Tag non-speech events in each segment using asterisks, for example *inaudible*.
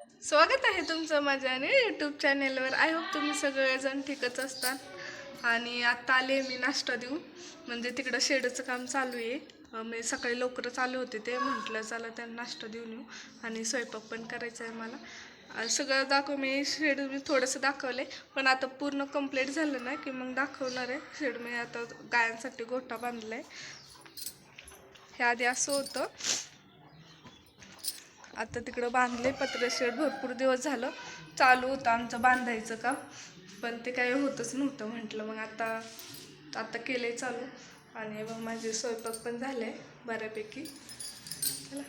स्वागत आहे तुमचं माझ्या आणि यूट्यूब चॅनेलवर आय होप तुम्ही सगळेजण ठीकच असतात. आणि आत्ता आले मी नाश्ता देऊ म्हणजे तिकडं शेडचं काम चालू आहे. म्हणजे मी सकाळी लवकर आले होते ते. म्हटलं चला त्यांना नाश्ता देऊन येऊ. आणि स्वयंपाक पण करायचा आहे मला. सगळं दाखव मी शेड मी थोडंसं दाखवलं आहे पण आता पूर्ण कंप्लीट झालं ना की मग दाखवणार आहे. शेड मी आता गायांसाठी गोठा बांधला आहे हे आधी असं होतं. आता तिकडं बांधले पत्रशेड भरपूर दिवस झालं. चालू होतं आमचं बांधायचं काम पण ते काही होतच नव्हतं म्हटलं. मग आता आता केले चालू. आणि मग माझे स्वयंपाक पण झाले बऱ्यापैकी. चला.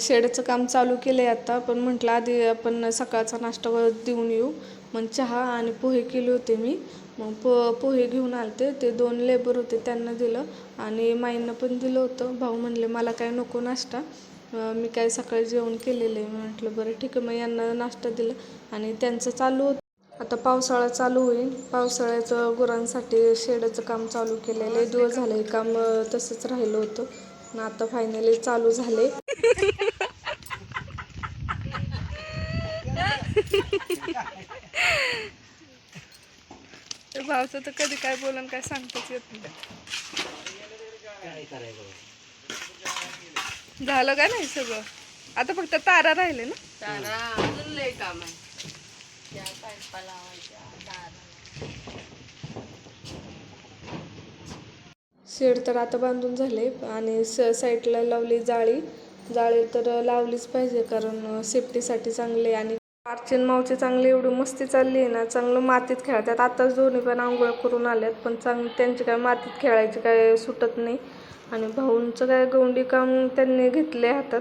शेडचं काम चालू केलं आहे आता पण म्हटलं आधी आपण सकाळचा नाश्ता देऊन येऊ. मग चहा आणि पोहे केले होते मी. मग पो पोहे घेऊन आलते. ते दोन लेबर होते त्यांना दिलं. आणि माईंना पण दिलं होतं. भाऊ म्हणले मला काय नको नाश्ता. मी काय सकाळी जेवण केलेलं आहे. मी म्हटलं बरं ठीक आहे. मग यांना नाश्ता दिला आणि त्यांचं चालू होतं. आता पावसाळा चालू होईल. पावसाळ्याचं गुरांसाठी शेडाचं काम चालू केलेलं आहे. दिवस झाले हे काम तसंच राहिलं होतं. आणि आता फायनली चालू झाले ते *laughs* भावचं तर कधी काय बोलन काय सांगताच येत नाही. झालं का नाही सगळं? आता फक्त तारा राहिले ना? तारा अजून लय काम आहे. त्या पाईपा लावायच्या तारा. शेड तर आता बांधून झाले आणि स साईडला लावली जाळी. जाळी तर लावलीच पाहिजे कारण सेफ्टीसाठी चांगले आणि अर्चन मावचे चांगले एवढी मस्ती चालली आहे ना चांगलं मातीत खेळतात. आताच दोन्ही पण आंघोळ करून आल्यात पण चांग त्यांची काय मातीत खेळायची काय सुटत नाही. आणि भाऊंचं काय गवंडी काम त्यांनी घेतले हातात.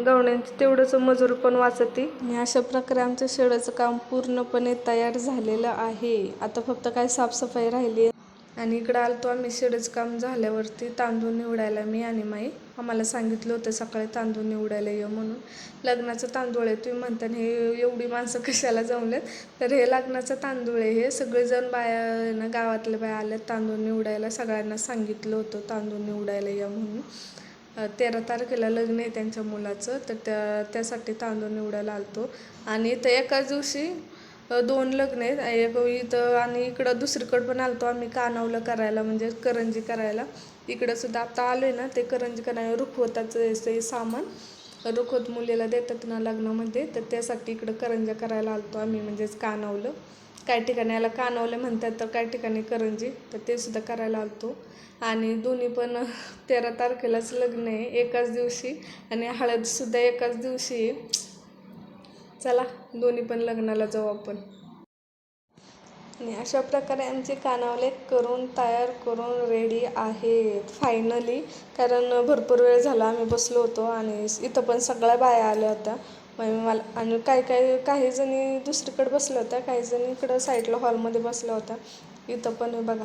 गवण्यांची तेवढंच मजूर पण वाचते. आणि अशा प्रकारे आमचं शेडाचं काम पूर्णपणे तयार झालेलं आहे. आता फक्त काय साफसफाई राहिली आहे. आणि इकडं आलतो आम्ही शिडच काम झाल्यावरती तांदूळ निवडायला मी आणि माई. आम्हाला सांगितलं होतं सकाळी तांदूळ निवडायला ये म्हणून. लग्नाचं तांदूळ आहे तुम्ही म्हणता हे एवढी माणसं कशाला जमलेत? तर हे लग्नाचं तांदूळ आहे हे सगळेजण बाया आहे ना गावातल्या बाया आल्यात तांदूळ निवडायला. सगळ्यांना सांगितलं होतं तांदूळ निवडायला या म्हणून. तेरा तारखेला लग्न आहे त्यांच्या मुलाचं तर त्या त्यासाठी तांदूळ निवडायला आलतो. आणि इथं एकाच दिवशी दोन लग्न आहेत. एक इथं आणि इकडं दुसरीकडं पण आलतो आम्ही कानावलं करायला म्हणजे करंजी करायला. इकडं सुद्धा आता आलोय ना ते करंजी करायला रुखवताचं सामान. रुखवत मुलीला देतात ना लग्नामध्ये तर त्यासाठी इकडं करंज्या करायला आलतो आम्ही म्हणजेच कानावलं. काही ठिकाणी याला कानवलं म्हणतात तर काही ठिकाणी करंजी तर ते सुद्धा करायला आलतो. आणि दोन्ही पण तेरा तारखेलाच लग्न आहे एकाच दिवशी. आणि हळदसुद्धा एकाच दिवशी आहे. चला दोन्ही पण लग्नाला जाऊ आपण. आणि अशा प्रकारे आमचे कानावले करून तयार करून रेडी आहेत फायनली कारण भरपूर वेळ झाला आम्ही बसलो होतो आणि इथं पण सगळ्या बाया आल्या होत्या. मग मला आणि काही काही काही जणी दुसरीकडे बसल्या होत्या काही जणी इकडं साईडला हॉलमध्ये बसल्या होत्या. इथं पण बघा.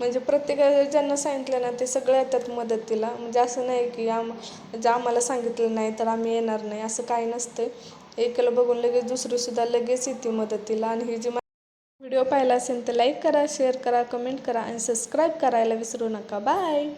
म्हणजे प्रत्येक ज्यांना सांगितलं ना ते सगळे येतात मदतीला. म्हणजे असं नाही की आम म्हणजे आम्हाला सांगितलं नाही तर आम्ही येणार नाही. असं काही नसतं एकाला बघून लगेच दुसरीसुद्धा लगेच येते मदतीला. आणि ही जी व्हिडिओ पाहिला असेल तर लाईक करा शेअर करा कमेंट करा आणि सबस्क्राईब करायला विसरू नका. बाय